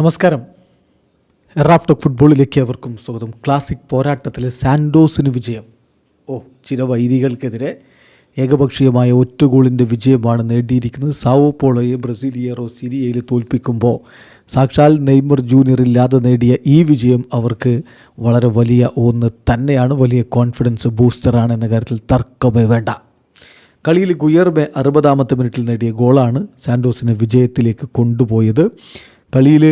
നമസ്കാരം. റാഫ്റ്റോക്ക് ഫുട്ബോളിലേക്ക് അവർക്കും സ്വാഗതം. ക്ലാസിക് പോരാട്ടത്തിലെ സാൻഡോസിന് വിജയം. ഓ ചില വൈരികൾക്കെതിരെ ഏകപക്ഷീയമായ ഒറ്റ ഗോളിന്റെ വിജയമാണ് നേടിയിരിക്കുന്നത്. സാവോ പോളോയെ ബ്രസീലിയറോ സിരിയയിൽ തോൽപ്പിക്കുമ്പോൾ സാക്ഷാൽ നെയ്മർ ജൂനിയർ ഇല്ലാതെ നേടിയ ഈ വിജയം അവർക്ക് വളരെ വലിയ ഒന്ന് തന്നെയാണ്. വലിയ കോൺഫിഡൻസ് ബൂസ്റ്ററാണ് എന്ന കാര്യത്തിൽ തർക്കമേ വേണ്ട. കളിയിൽ ഗുയർബെ അറുപതാമത്തെ മിനിറ്റിൽ നേടിയ ഗോളാണ് സാൻഡോസിനെ വിജയത്തിലേക്ക് കൊണ്ടുപോയത്. കളിയിൽ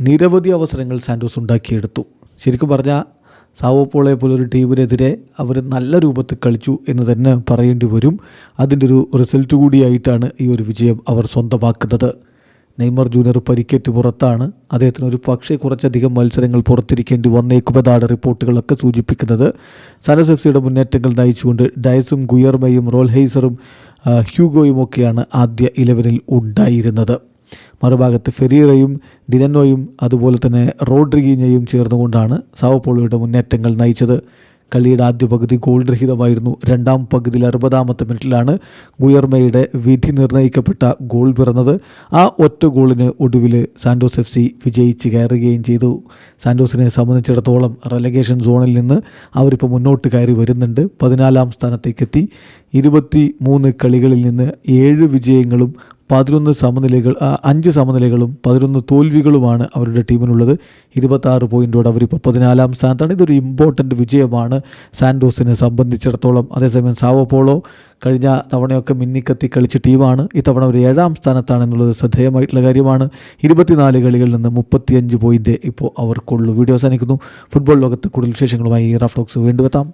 നിരവധി അവസരങ്ങൾ സാൻഡോസ് ഉണ്ടാക്കിയെടുത്തു. ശരിക്കും പറഞ്ഞാൽ സാവോപ്പോളെ പോലൊരു ടീമിനെതിരെ അവർ നല്ല രൂപത്തിൽ കളിച്ചു എന്ന് തന്നെ പറയേണ്ടി വരും. അതിന്റെ ഒരു റിസൾട്ട് കൂടിയായിട്ടാണ് ഈ ഒരു വിജയം അവർ സ്വന്തമാക്കുന്നത്. നെയ്മർ ജൂനിയർ പരിക്കേറ്റ് പുറത്താണ്. അദ്ദേഹത്തിന് ഒരു പക്ഷേ കുറച്ചധികം മത്സരങ്ങൾ പുറത്തിരിക്കേണ്ടി വന്നേക്കുമെന്നാണ് റിപ്പോർട്ടുകളൊക്കെ സൂചിപ്പിക്കുന്നത്. സാനസ് എഫ് സിയുടെ മുന്നേറ്റങ്ങൾ നയിച്ചുകൊണ്ട് ഡയസും ഗുയർമയും റോൽഹൈസറും ഹ്യൂഗോയും ഒക്കെയാണ് ആദ്യ ഇലവനിൽ ഉണ്ടായിരുന്നത്. മറുഭാഗത്ത് ഫെരീറയും ഡിനന്നോയും അതുപോലെ തന്നെ റോഡ്രിഗീനയും ചേർന്നുകൊണ്ടാണ് സാവപ്പോളോയുടെ മുന്നേറ്റങ്ങൾ നയിച്ചത്. കളിയുടെ ആദ്യ പകുതി ഗോൾ രഹിതമായിരുന്നു. രണ്ടാം പകുതിയിൽ അറുപതാമത്തെ മിനിറ്റിലാണ് ഗുയർമയുടെ വിധി നിർണയിക്കപ്പെട്ട ഗോൾ പിറന്നത്. ആ ഒറ്റ ഗോളിന് ഒടുവിൽ സാൻഡോസ് എഫ് സി വിജയിച്ച് കയറുകയും ചെയ്തു. സാൻഡോസിനെ സംബന്ധിച്ചിടത്തോളം റെലഗേഷൻ സോണിൽ നിന്ന് അവരിപ്പോൾ മുന്നോട്ട് കയറി വരുന്നുണ്ട്. പതിനാലാം സ്ഥാനത്തേക്കെത്തി. ഇരുപത്തി മൂന്ന് കളികളിൽ നിന്ന് ഏഴ് വിജയങ്ങളും പതിനൊന്ന് സമനിലകൾ അഞ്ച് സമനിലകളും പതിനൊന്ന് തോൽവികളുമാണ് അവരുടെ ടീമിനുള്ളത്. ഇരുപത്താറ് പോയിന്റോടെ അവരിപ്പോൾ പതിനാലാം സ്ഥാനത്താണ്. ഇതൊരു ഇമ്പോർട്ടന്റ് വിജയമാണ് സാൻഡോസിനെ സംബന്ധിച്ചിടത്തോളം. അതേസമയം സാവോപോളോ കഴിഞ്ഞ തവണയൊക്കെ മിന്നിക്കത്തി കളിച്ച ടീമാണ്. ഇത്തവണ ഒരു ഏഴാം സ്ഥാനത്താണ് എന്നുള്ളത് ശ്രദ്ധേയമായിട്ടുള്ള കാര്യമാണ്. ഇരുപത്തിനാല് കളികളിൽ നിന്ന് മുപ്പത്തിയഞ്ച് പോയിന്റ് ഇപ്പോൾ അവർക്കുള്ളൂ. വീഡിയോ അവസാനിക്കുന്നു. ഫുട്ബോൾ ലോകത്ത് കൂടുതൽ വിശേഷങ്ങളുമായി റാഫ്റ്റോക്സ് വീണ്ടും എത്താം.